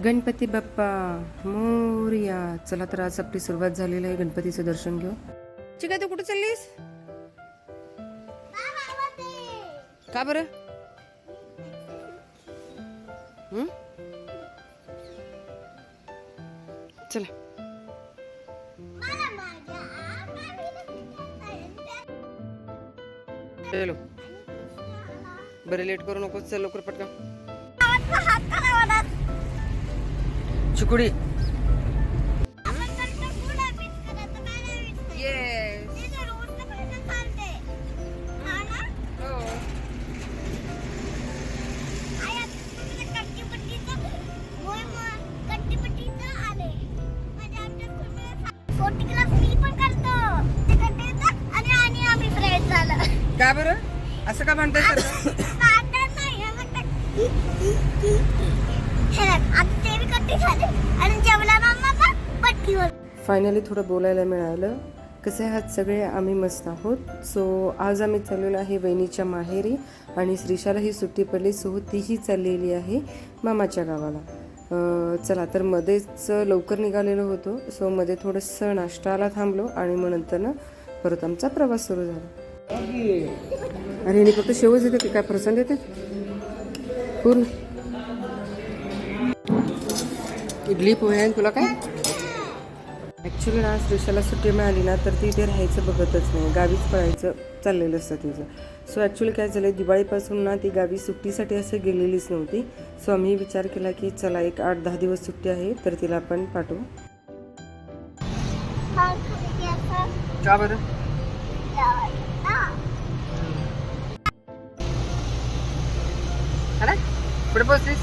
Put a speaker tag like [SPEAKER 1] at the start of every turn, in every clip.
[SPEAKER 1] गणपती बाप्पा मोर्या चला तर आज आपली सुरुवात झालेली आहे. गणपतीचं दर्शन घेऊ. चिका तू कुठे चाललीस? का बरं? चला. हॅलो बरं लेट करू नकोस. चल लवकर पटकन.
[SPEAKER 2] झालं
[SPEAKER 1] का बरं? असं का म्हणताय सर
[SPEAKER 2] भांडण नाही हे म्हणतात. हे बघ, आता आणि जेवला मम्मा पण पट्टीवर
[SPEAKER 1] फायनली थोडं बोलायला मिळालं. कसे आहात सगळे? आम्ही मस्त आहोत. सो आज आम्ही चाललेलो आहे वहिनीच्या माहेरी आणि श्रीशाला ही सुट्टी पडली सो तीही चाललेली आहे मामाच्या गावाला. चला तर मध्येच लवकर निघालेलो होतो. सो मध्ये थोडंसं नाश्ताला थांबलो आणि मग नंतर ना परत आमचा प्रवास सुरू झाला. अरे हिने फक्त शेवच येते की काय प्रसंग येते? पूर्ण. इडली पोहे आणि तुला काय? ॲक्च्युली ना श्रीशाला सुट्टी मिळाली ना तर ती इथे राहायचं बघतच नाही. गावीच पळायचं चाललेलं असतं तिचं सो ॲक्च्युली काय झालं दिवाळीपासून ना ती गावी सुट्टीसाठी असं गेलेलीच नव्हती. सो आम्ही विचार केला की चला एक आठ दहा दिवस सुट्टी आहे तर तिला आपण पाठवू. का बरं? पुढे पोचलीस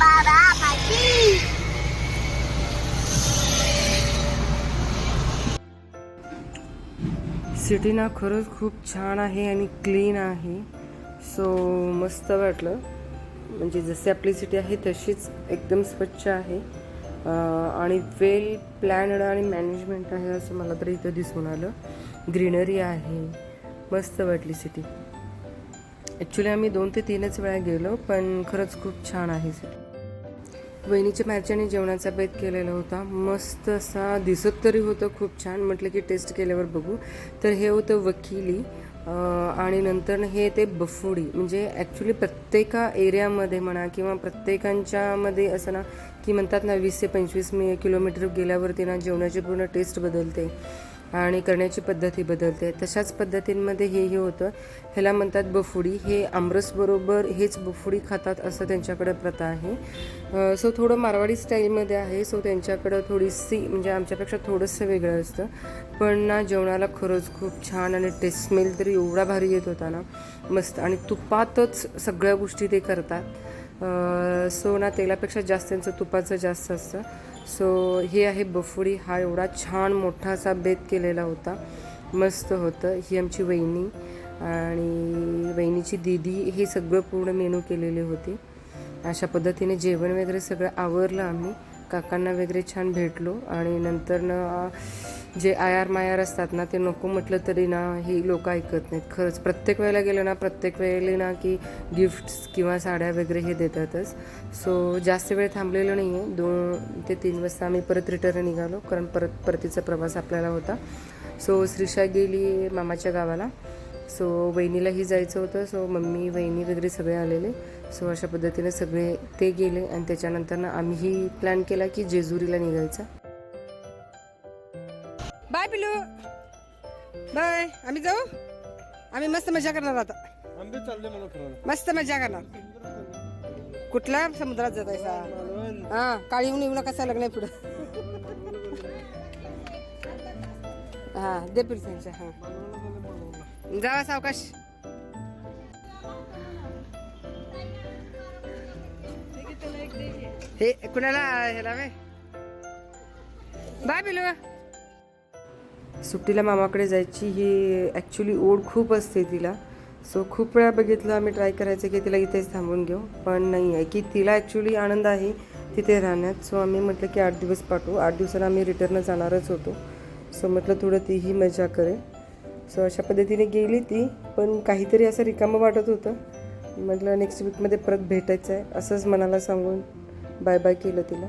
[SPEAKER 2] बाबा माझी
[SPEAKER 1] सिटी ना खरंच खूप छान आहे आणि क्लीन आहे. सो मस्त वाटलं. म्हणजे जशी आपली सिटी आहे तशीच एकदम स्वच्छ आहे. आणि वेल प्लॅनड आणि मॅनेजमेंट आहे असं मला तरी इथं दिसून आलं. ग्रीनरी आहे. मस्त वाटली सिटी ॲक्च्युली आम्ही दोन ते तीनच वेळा गेलो पण खरंच खूप छान आहे सिटी वहिनीच्या मॅरच्याने जेवणाचा बेत केलेला होता. मस्त असा दिसत तरी होतं खूप छान. म्हटलं की टेस्ट केल्यावर बघू. तर हे होतं वकिली आणि नंतर हे ते बफुडी. म्हणजे ॲक्च्युली प्रत्येका एरियामध्ये म्हणा किंवा प्रत्येकांच्यामध्ये असं ना की म्हणतात ना वीस ते पंचवीस मी किलोमीटर गेल्यावरती ना जेवणाची पूर्ण टेस्ट बदलते. आणि करण्याची पद्धती बदलते. तशाच पद्धतींमध्ये हे हे होतं. ह्याला म्हणतात बफुडी. हे आमरसबरोबर हेच बफुडी खातात असं त्यांच्याकडे प्रथा आहे. सो थोडं मारवाडी स्टाईलमध्ये आहे. सो त्यांच्याकडं थोडीशी म्हणजे आमच्यापेक्षा थोडंसं वेगळं असतं. पण ना जेवणाला खरंच खूप छान आणि टेस्ट स्मेल तरी एवढा भारी येत होता ना. मस्त. आणि तुपातच सगळ्या गोष्टी ते करतात. सो ना तेलापेक्षा जास्त त्यांचं तुपाचं जास्त असतं. सो हे आहे बफुडी. हा एवढा छान मोठा असा बेत केलेला होता. मस्त होतं. ही आमची वहिनी आणि वहिनीची दीदी हे सगळं पूर्ण मेनू केलेले होते. अशा पद्धतीने जेवण वगैरे सगळं आवरलं आम्ही. काकांना वगैरे छान भेटलो आणि नंतरनं जे आयार मायार असतात ना ते नको म्हटलं तरी ना ही लोक ऐकत नाहीत. खरंच प्रत्येक वेळेला गेलं ना प्रत्येक वेळेला ना की गिफ्ट्स किंवा साड्या वगैरे हे देतातच. सो जास्त वेळ थांबलेलो नाही आहे दोन ते तीन वाजता आम्ही परत रिटर्न निघालो कारण परत परतीचा प्रवास आपल्याला होता. सो श्रीषा गेली मामाच्या गावाला. सो वहिनीलाही जायचं होतं. सो मम्मी वहिनी वगैरे सगळे आलेले. सो अशा पद्धतीने सगळे ते गेले आणि त्याच्यानंतर ना आम्हीही प्लॅन केला की जेजुरीला निघायचा. पिलू बाय आम्ही जाऊ? आम्ही मस्त मजा करणार आता.
[SPEAKER 3] आंबे चालले मला फिरायला.
[SPEAKER 1] मस्त मजा करणार. कुठल्या समुद्रात जातायसा?
[SPEAKER 3] मालवण
[SPEAKER 1] हा काळी येऊन येऊ कसा लग्न आहे पुढं? हा दे पिलू त्यांच्या हा. जावा सावकाश. हे कुणाला ह्याला वे बाय पिलू सुट्टीला मामाकडे जायची ही ॲक्च्युली ओढ खूप असते तिला. सो खूप वेळा बघितलं आम्ही ट्राय करायचं की तिला इथेच थांबून घेऊ. पण नाही आहे की तिला ॲक्च्युली आनंद आहे तिथे राहण्यात. सो आम्ही म्हटलं की आठ दिवस पाठवू. आठ दिवसाला आम्ही रिटर्न जाणारच होतो. सो म्हटलं थोडं तीही मजा करेल. सो अशा पद्धतीने गेली ती. पण काहीतरी असं रिकामं वाटत होतं. म्हटलं नेक्स्ट वीकमध्ये परत भेटायचं आहे असंच मनाला सांगून बाय बाय केलं तिला.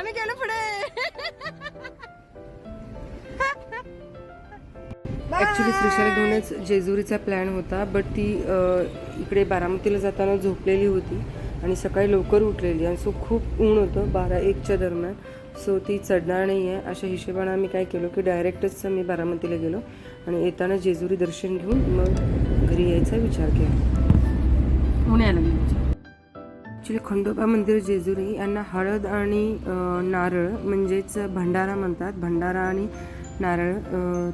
[SPEAKER 1] आम्ही गेलो पुढे. ॲक्च्युली श्रीशाला घेऊनच जेजुरीचा प्लॅन होता बट ती इकडे बारामतीला जाताना झोपलेली होती आणि सकाळी लवकर उठलेली. आणि सो खूप ऊन होतं बारा एकच्या दरम्यान. सो ती चढणार नाही आहे अशा हिशोबाने आम्ही काय केलो की डायरेक्टच मी बारामतीला गेलो आणि येताना जेजुरी दर्शन घेऊन मग घरी यायचा विचार केला.
[SPEAKER 3] पुण्याला गेलो.
[SPEAKER 1] ॲक्च्युली खंडोबा मंदिर जेजुरी यांना हळद आणि नारळ म्हणजेच भंडारा म्हणतात. भंडारा आणि नारळ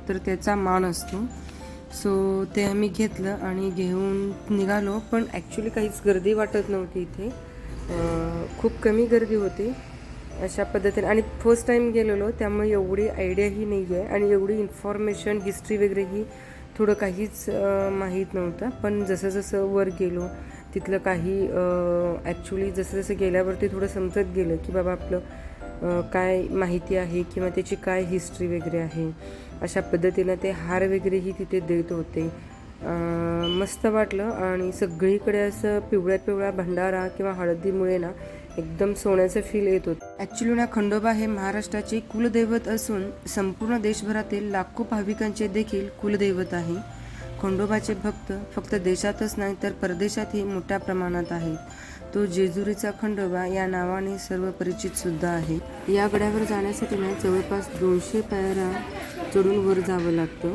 [SPEAKER 1] तर त्याचा मान असतो. सो ते आम्ही घेतलं आणि घेऊन निघालो. पण ॲक्च्युली काहीच गर्दी वाटत नव्हती इथे. खूप कमी गर्दी होती अशा पद्धतीने. आणि फर्स्ट टाईम गेलेलो त्यामुळे एवढी आयडियाही नाही आहे आणि एवढी इन्फॉर्मेशन हिस्ट्री वगैरेही थोडं काहीच माहीत नव्हतं. पण जसं जसं वर गेलो तिथलं काही ॲक्च्युली जसं जसं गेल्यावरती थोडं समजत गेलं की बाबा आपलं काय माहिती आहे किंवा त्याची काय हिस्ट्री वगैरे आहे अशा पद्धतीनं ते हार वगैरेही तिथे देत होते. मस्त वाटलं आणि सगळीकडे असं पिवळ्या पिवळ्या भंडारा किंवा हळदीमुळे ना एकदम सोन्याचं फील येत होतं. ॲक्च्युली ना खंडोबा हे महाराष्ट्राचे कुलदैवत असून संपूर्ण देशभरातील लाखो भाविकांचे देखील कुलदैवत आहे. खंडोबाचे भक्त फक्त देशातच नाही तर परदेशातही मोठ्या प्रमाणात आहेत. तो जेजुरीचा खंडोबा या नावाने सर्व परिचित सुद्धा आहे. या गड्यावर जाण्यासाठी ना जवळपास दोनशे पायऱ्या चढून वर जावं लागतं.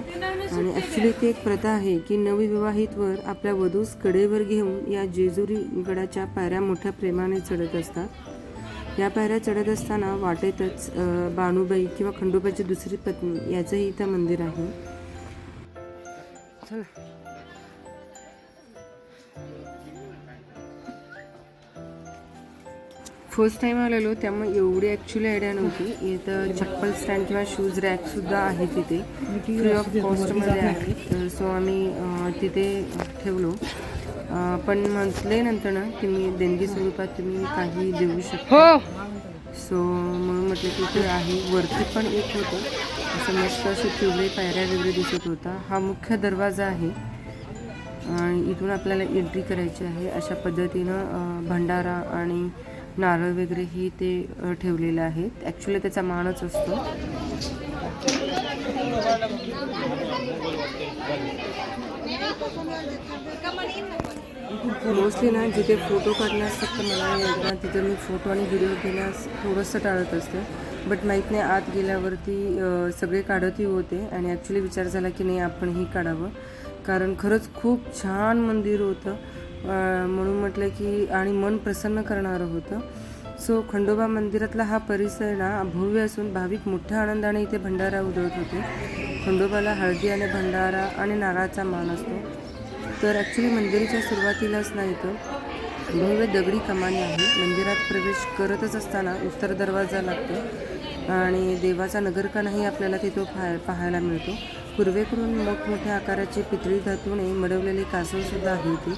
[SPEAKER 1] आणि ॲक्च्युली ती एक प्रथा आहे की नवविवाहितवर आपल्या वधूस कडेवर घेऊन या जेजुरी गडाच्या पायऱ्या मोठ्या प्रेमाने चढत असतात. या पायऱ्या चढत असताना वाटेतच बाणूबाई किंवा खंडोबाची दुसरी पत्नी याचंही इथं मंदिर आहे. चला फर्स्ट टाइम आलेलो त्यामुळे एवढी ॲक्च्युली आयडिया नव्हती. इथं चप्पल स्टँड किंवा शूज रॅकसुद्धा आहे तिथे. फ्री ऑफ कॉस्टमध्ये आहे. सो आम्ही तिथे ठेवलो. पण म्हटले नंतर ना की मी देणगी स्वरूपात तुम्ही काही देऊ शकता. सो म्हणून म्हटलं की ते आहे. वरती पण एक होतं. असं मस्त असे पिवळे पायऱ्या वगैरे दिसत होता. हा मुख्य दरवाजा आहे. आणि इथून आपल्याला एंट्री करायची आहे. अशा पद्धतीनं भंडारा आणि नारळ वगैरेही ते ठेवलेलं ठेवलेले आहेत ॲक्च्युली त्याचा मानच असतो. मोस्टली ना जिथे फोटो काढण्यास फक्त मला तिथे मी फोटो आणि व्हिडिओ घेण्यास थोडंसं टाळत असते. बट माहीत नाही आत गेल्यावरती सगळे काढतही होते. आणि ॲक्च्युली विचार झाला की नाही आपणही काढावं. कारण खरंच खूप छान मंदिर होतं. म्हणून म्हटलं की आणि मन प्रसन्न करणारं होतं. सो खंडोबा मंदिरातला हा परिसर ना भव्य असून भाविक मोठ्या आनंदाने इथे भंडारा उधळत होते. खंडोबाला हळदी आणि भंडारा आणि नारळाचा मान असतो. तर ॲक्च्युली मंदिराच्या सुरुवातीलाच नाही तर भव्य दगडी कमानी आहे मंदिरात प्रवेश करतच असताना उत्तर दरवाजा लागतो आणि देवाचा नगरकणाही आपल्याला तिथं पाहाय पाहायला मिळतो. पूर्वेकडून मोठमोठ्या आकाराची पितळी धातूने मडवलेली कासवसुद्धा आहे ती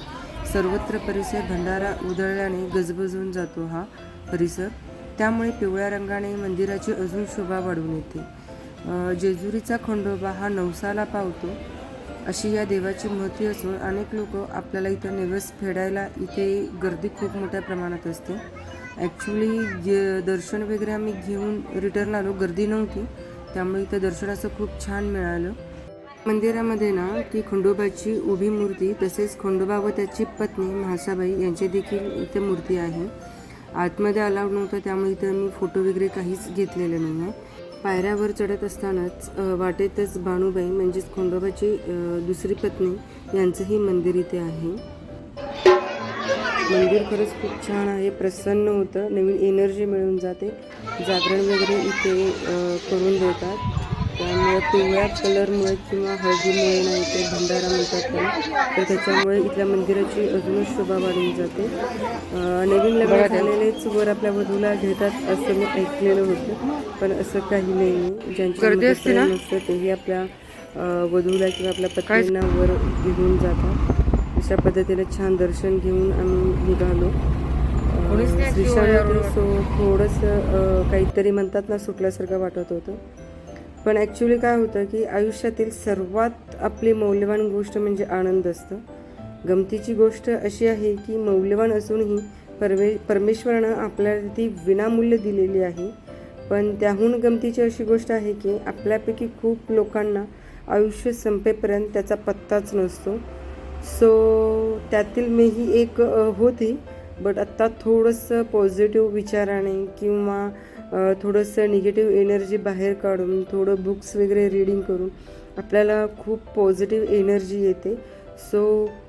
[SPEAKER 1] सर्वत्र परिसर भंडारा उधळल्याने गजबजून जातो हा परिसर. त्यामुळे पिवळ्या रंगाने मंदिराची अजून शोभा वाढून येते. जेजुरीचा खंडोबा हा नवसाला पावतो. अशी या देवाची मूर्ती असून अनेक लोक आपल्याला इथं निवस फेडायला इथे गर्दी खूप मोठ्या प्रमाणात असते. ॲक्च्युली जे दर्शन वगैरे आम्ही घेऊन रिटर्न आलो गर्दी नव्हती. त्यामुळे इथं दर्शनाचं खूप छान मिळालं. मंदिरामध्ये ना ती खंडोबाची उभी मूर्ती तसेच खंडोबा व त्याची पत्नी म्हासाबाई यांची देखील इथे मूर्ती आहे. आतमध्ये अलाउड नव्हतं त्यामुळे इथं मी फोटो वगैरे काहीच घेतलेले नाही आहे पायऱ्यावर चढत असतानाच वाटेतच बाणूबाई म्हणजेच खंडोबाची दुसरी पत्नी यांचंही मंदिर इथे आहे. मंदिर खरंच खूप छान आहे प्रसन्न होतं नवीन एनर्जी मिळून जाते. जागरण वगैरे इथे करून देतात. त्यामुळे पिवळ्या कलरमुळे किंवा हळदीमुळे ना इथे भंडारा म्हणतात त्याला. तर त्याच्यामुळे इथल्या मंदिराची अजूनच शोभा वाढून जाते. नवीन लग्न झालेलेच वर आपल्या वधूला घेतात असं मी ऐकलेलं होतं. पण असं काही नाही. प्रेम असतं तेही आपल्या वधूला किंवा आपल्या पत्नींना वर घेऊन जातात. अशा पद्धतीने छान दर्शन घेऊन आम्ही निघालो. सो थोडंसं काहीतरी म्हणतात ना सुटल्यासारखं वाटत होतं. पण ॲक्च्युली काय होतं की आयुष्यातील सर्वात आपली मौल्यवान गोष्ट म्हणजे आनंद असतं. गमतीची गोष्ट अशी आहे की मौल्यवान असूनही परमे परमेश्वरानं आपल्याला ती विनामूल्य दिलेली आहे. पण त्याहून गमतीची अशी गोष्ट आहे की आपल्यापैकी खूप लोकांना आयुष्य संपेपर्यंत त्याचा पत्ताच नसतो. सो त्यातील मीही एक होती. बट आत्ता थोडंसं पॉझिटिव्ह विचाराने किंवा थोडंसं निगेटिव्ह एनर्जी बाहेर काढून थोडं बुक्स वगैरे रीडिंग करून आपल्याला खूप पॉझिटिव्ह एनर्जी येते. सो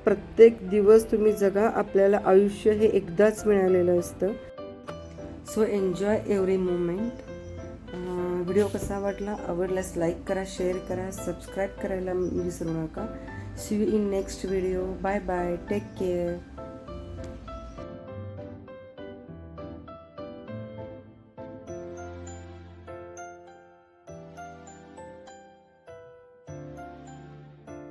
[SPEAKER 1] प्रत्येक दिवस तुम्ही जगा आपल्याला आयुष्य हे एकदाच मिळालेलं असतं. So enjoy every moment video कसा वाटला? आवडल्यास लाईक करा शेअर करा सबस्क्राईब करायला विसरू नका. See you in next video bye bye take care